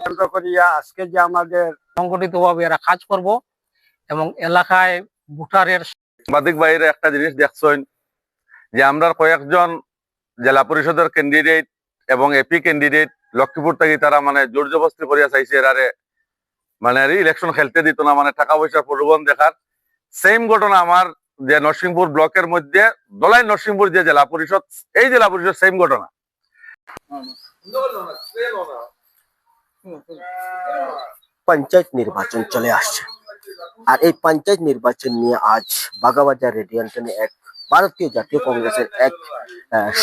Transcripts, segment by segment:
কেন্দ্র করিয়া আজকে যে আমাদের সংগঠিতভাবে এরা কাজ করব এবং এলাকায় ভোটারের সাংবাদিক বাইরে একটা জিনিস দেখছেন যে আমরা কয়েকজন জেলা পরিষদের ক্যান্ডিডেট এবং এপি ক্যান্ডিডেট লক্ষ্মীপুর থেকে তারা মানে জোর জবস্তি করিয়া চাইছে এরারে মানে ইলেকশন খেলতে দিত না মানে টাকা পয়সার প্রলোভন দেখার। সেম ঘটনা আমার যে নরসিংপুর ব্লকের মধ্যে দলাই নরসিংপুর যে জেলা পরিষদ এই জেলা পরিষদ সেম ঘটনা। পঞ্চায়েত নির্বাচন চলে আসছে। আর এই পঞ্চায়েত নির্বাচন নিয়ে আজ বাগাবাজার রেডিয়ান্টনে এক ভারতীয় জাতীয় কংগ্রেসের এক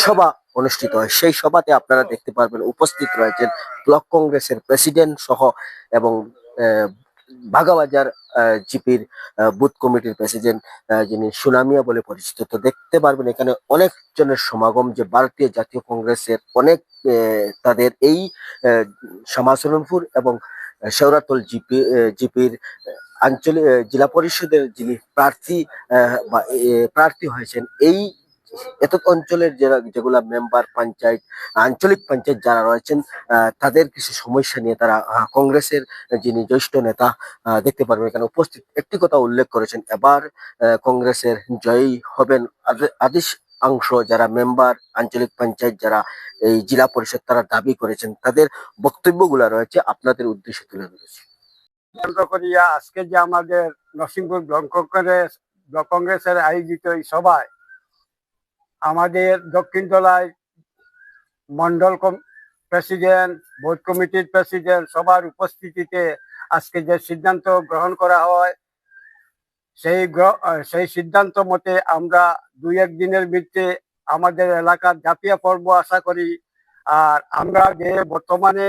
সভা অনুষ্ঠিত হয়। সেই সভাতে আপনারা দেখতে পারবেন উপস্থিত রয়েছেন ব্লক কংগ্রেসের প্রেসিডেন্ট সহ এবং আহ, বাগাবাজার জিপির বুথ কমিটির প্রেসিডেন্ট যিনি সুনামিয়া বলে পরিচিত তো দেখতে পারবেন এখানে অনেক জনের সমাগম যে ভারতীয় জাতীয় কংগ্রেসের অনেক তাদের এই শ্যামাচরণপুর এবং শেওরাতল জিপি জিপির আঞ্চলিক জেলা পরিষদের যিনি প্রার্থী প্রার্থী হয়েছেন এই এত অঞ্চলের যারা, যেগুলা মেম্বার পঞ্চায়েত, আঞ্চলিক পঞ্চায়েত যারা রয়েছেন তাদের কিছু সমস্যা নিয়ে তারা কংগ্রেসের যিনি জ্যেষ্ঠ নেতা দেখতে পারবেন এখানে উপস্থিত। একটি কথা উল্লেখ করেছেন, এবার কংগ্রেসের জয়ী হবেন আদে- আদেশ অংশ যারা মেম্বার আঞ্চলিক পঞ্চায়েত যারা এই জেলা পরিষদ তারা দাবি করেছেন, তাদের বক্তব্যগুলো রয়েছে, আপনাদের উদ্দেশ্যে তুলে ধরেছে। আজকে যে আমাদের নরসিংপুর ব্লক কংগ্রেস, ব্লক কংগ্রেসের আয়োজিত এই সভায় আমাদের দক্ষিণ তলায় মন্ডল প্রেসিডেন্ট, বোর্ড কমিটির প্রেসিডেন্ট সবার উপস্থিতিতে আজকে যে সিদ্ধান্ত গ্রহণ করা হয়, সেই সেই সিদ্ধান্ত মতে আমরা দুই এক দিনের ভিত্তিতে আমাদের এলাকার জাতীয় পর্ব আশা করি। আর আমরা যে বর্তমানে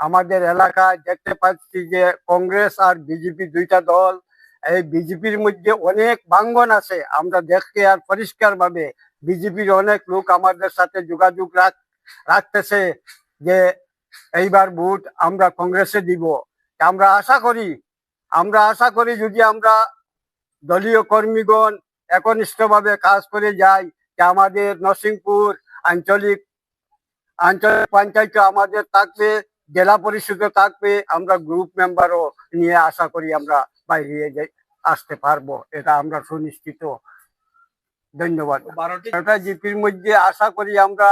আমাদের এলাকায় দেখতে পাচ্ছি যে কংগ্রেস আর বিজেপি দুইটা দল, এই বিজেপির মধ্যে অনেক ভাঙ্গন আছে। আমরা দেখতে আর পরিষ্কার ভাবে বিজেপির অনেক লোক আমাদের সাথে যোগাযোগ রাখ রাখতেছে যে, এইবার ভোট আমরা কংগ্রেসে দিব। আমরা আশা করি, আমরা আশা করি যদি আমরা দলীয় কর্মীগণ একনিষ্ঠভাবে কাজ করে যাই, যে আমাদের নরসিংপুর আঞ্চলিক আঞ্চলিক পঞ্চায়েত আমাদের থাকবে, জেলা পরিষদে থাকবে, আমরা গ্রুপ মেম্বারও নিয়ে আশা করি আমরা বাইরে আসতে পারব। এটা আমরা সুনিশ্চিত ধন্যবাদ। জিপির মধ্যে আশা করি আমরা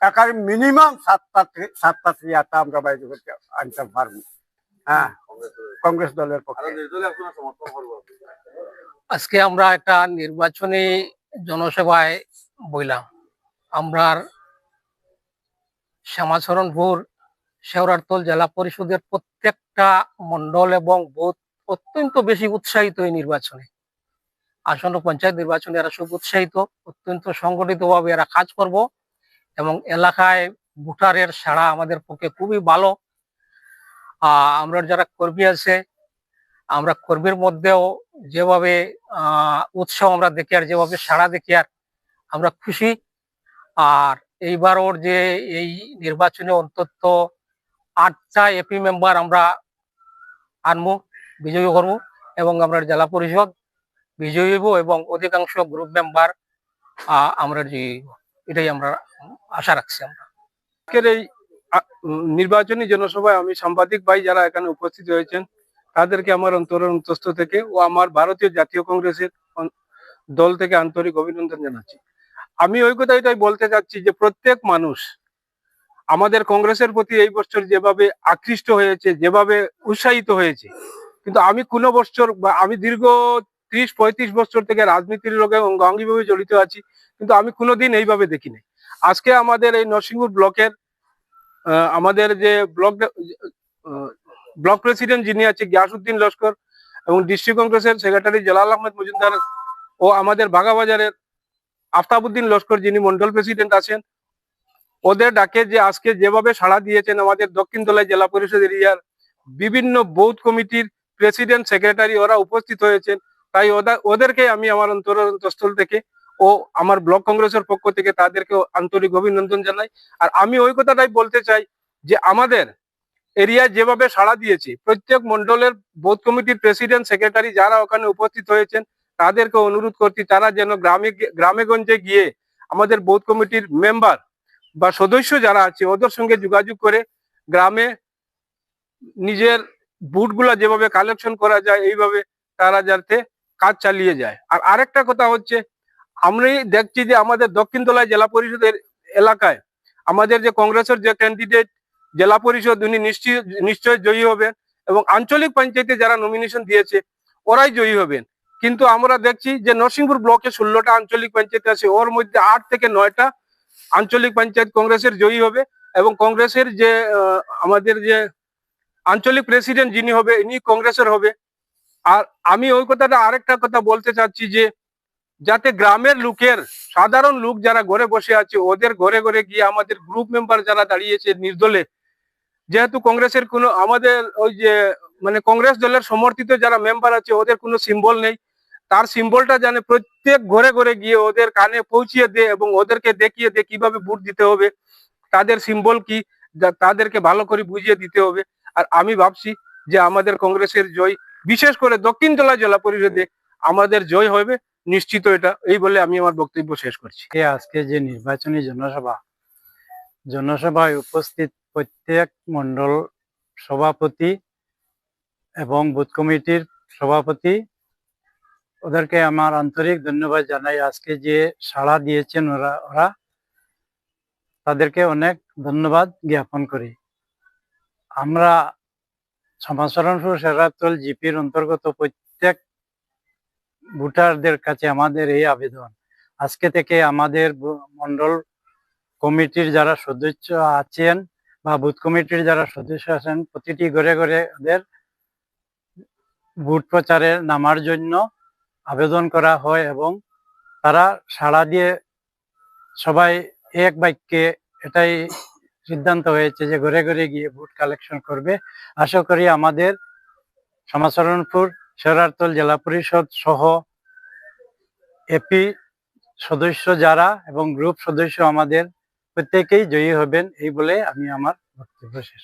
একার মিনিমাম সাতটা সাতটা চেয়ারটা আমরা বাইরে করতে আনতে পারব। হ্যাঁ কংগ্রেস দলের পক্ষে। আজকে আমরা একটা নির্বাচনী জনসভায় বইলাম। আমরা শ্যামাচরণপুর শেওরারতল জেলা পরিষদের প্রত্যেকটা মন্ডল এবং বুথ অত্যন্ত বেশি উৎসাহিত এই নির্বাচনে। আসন্ন পঞ্চায়েত নির্বাচনে এরা খুব উৎসাহিত, অত্যন্ত সংগঠিতভাবে এরা কাজ করব এবং এলাকায় ভোটারের সাড়া আমাদের পক্ষে খুবই ভালো। আমরা যারা কর্মী আছে, আমরা কর্মীর মধ্যেও যেভাবে উৎসাহ আমরা দেখি আর যেভাবে সাড়া দেখি আর আমরা খুশি। আর এইবার ওর যে এই নির্বাচনে অন্তত আটটা এপি মেম্বার আমরা আনব, বিজয়ী করব এবং আমরা জেলা পরিষদ বিজয়ী হইব এবং অধিকাংশ গ্রুপ মেম্বার আমরা যে, এটাই আমরা আশা রাখছি আমরা। আজকের এই নির্বাচনী জনসভায় আমি সাংবাদিক ভাই যারা এখানে উপস্থিত হয়েছেন তাদেরকে আমার অন্তরের অন্তস্থ থেকে ও আমার ভারতীয় জাতীয় কংগ্রেসের দল থেকে আন্তরিক অভিনন্দন জানাচ্ছি। আমি ওই কথা এটাই বলতে চাচ্ছি যে প্রত্যেক মানুষ, আমাদের কংগ্রেসের প্রতি এই বছর যেভাবে আকৃষ্ট হয়েছে, যেভাবে উৎসাহিত হয়েছে, কিন্তু আমি কোনো বছর বা আমি দীর্ঘ ত্রিশ, পঁয়ত্রিশ বছর থেকে রাজনীতির লোকে অঙ্গাঙ্গিভাবে জড়িত আছি, কিন্তু আমি কোনোদিন এইভাবে দেখিনি। আজকে আমাদের এই নরসিংপুর ব্লকের আমাদের যে ব্লক ব্লক প্রেসিডেন্ট যিনি আছে গিয়াসুদ্দিন লস্কর এবং ডিস্ট্রিক্ট কংগ্রেসের সেক্রেটারি জালাল আহমেদ মজুমদার ও আমাদের বাগাবাজারের আফতাবুদ্দিন লস্কর যিনি মন্ডল প্রেসিডেন্ট আছেন, ওদের ডাকে যে আজকে যেভাবে সাড়া দিয়েছেন আমাদের দক্ষিণ তলায় জেলা পরিষদ এরিয়ার বিভিন্ন বুথ কমিটির প্রেসিডেন্ট, সেক্রেটারি ওরা উপস্থিত হয়েছেন। তাই ওদের ওদেরকে আমি আমার অন্তরস্থল থেকে ও আমার ব্লক কংগ্রেসের পক্ষ থেকে তাদেরকে আন্তরিক অভিনন্দন জানাই। আর আমি ওই কথাটাই বলতে চাই যে আমাদের এরিয়ায় যেভাবে সাড়া দিয়েছে, প্রত্যেক মন্ডলের বোধ কমিটির প্রেসিডেন্ট, সেক্রেটারি যারা ওখানে উপস্থিত হয়েছেন, তাদেরকে অনুরোধ করছি, তারা যেন গ্রামে গিয়ে- গ্রামে গঞ্জে গিয়ে আমাদের বোধ কমিটির মেম্বার বা সদস্য যারা আছে, ওদের সঙ্গে যোগাযোগ করে গ্রামে নিজের বুটগুলা যেভাবে কালেকশন করা যায়, এইভাবে তারা যাতে কাজ চালিয়ে যায়। আর আরেকটা কথা হচ্ছে, আমি দেখছি যে আমাদের দক্ষিণ তলায় জেলা পরিষদের এলাকায় আমাদের যে কংগ্রেসের যে ক্যান্ডিডেট জেলা পরিষদ উনি নিশ্চয় নিশ্চয় জয়ী হবেন এবং আঞ্চলিক পঞ্চায়েতে যারা নমিনেশন দিয়েছে, ওরাই জয়ী হবেন। কিন্তু আমরা দেখছি যে নরসিংপুর ব্লকে ষোলোটা আঞ্চলিক পঞ্চায়েত আছে, ওর মধ্যে আট থেকে নয়টা আঞ্চলিক পঞ্চায়েত কংগ্রেসের জয়ী হবে এবং কংগ্রেসের যে আমাদের যে আঞ্চলিক প্রেসিডেন্ট যিনি হবে, ইনি কংগ্রেসের হবে। আর আমি ওই কথাটা আরেকটা কথা বলতে চাচ্ছি যে, যাতে গ্রামের লোকের, সাধারণ লোক যারা ঘরে বসে আছে, ওদের ঘরে ঘরে গিয়ে আমাদের গ্রুপ মেম্বার যারা দাঁড়িয়েছে নির্দলে, যেহেতু কংগ্রেসের কোনো আমাদের ওই যে মানে কংগ্রেস দলের সমর্থিত যারা মেম্বার আছে, ওদের কোনো সিম্বল নেই। তার সিম্বলটা জানে প্রত্যেক ঘরে ঘরে গিয়ে ওদের কানে পৌঁছিয়ে দে এবং ওদেরকে দেখিয়ে দে কীভাবে ভোট দিতে হবে। তাদের সিম্বল কি তাদেরকে ভালো করে বুঝিয়ে দিতে হবে। আর আমি ভাবছি যে আমাদের কংগ্রেসের জয় বিশেষ করে দক্ষিণ জেলা জেলা পরিষদে আমাদের জয় হবে, নিশ্চিত এটা। এই বলে আমি আমার বক্তব্য শেষ করছি। আজকে যে নির্বাচনী জনসভা, জনসভায় উপস্থিত প্রত্যেক মন্ডল সভাপতি এবং বুথ কমিটির সভাপতি, ওদেরকে আমার আন্তরিক ধন্যবাদ জানাই। আজকে যে সাড়া দিয়েছেন ওরা ওরা, তাদেরকে অনেক ধন্যবাদ জ্ঞাপন করি। আমরা সমাচরণপুর সেরাতল জিপির অন্তর্গত প্রত্যেক ভোটারদের কাছে আমাদের এই আবেদন। আজকে থেকে আমাদের মন্ডল কমিটির যারা সদস্য আছেন বা বুথ কমিটির যারা সদস্য আছেন, প্রতিটি ঘরে ঘরে ওদের ভোট প্রচারে নামার জন্য আবেদন করা হয় এবং তারা সাড়া দিয়ে সবাই এক বাক্যে এটাই সিদ্ধান্ত হয়েছে যে ঘরে ঘরে গিয়ে ভোট কালেকশন করবে আশা করি আমাদের সমাচরণপুর শেরারতল জেলা পরিষদ সহ এপি সদস্য যারা এবং গ্রুপ সদস্য আমাদের প্রত্যেকেই জয়ী হবেন, এই বলে আমি আমার বক্তব্য শেষ।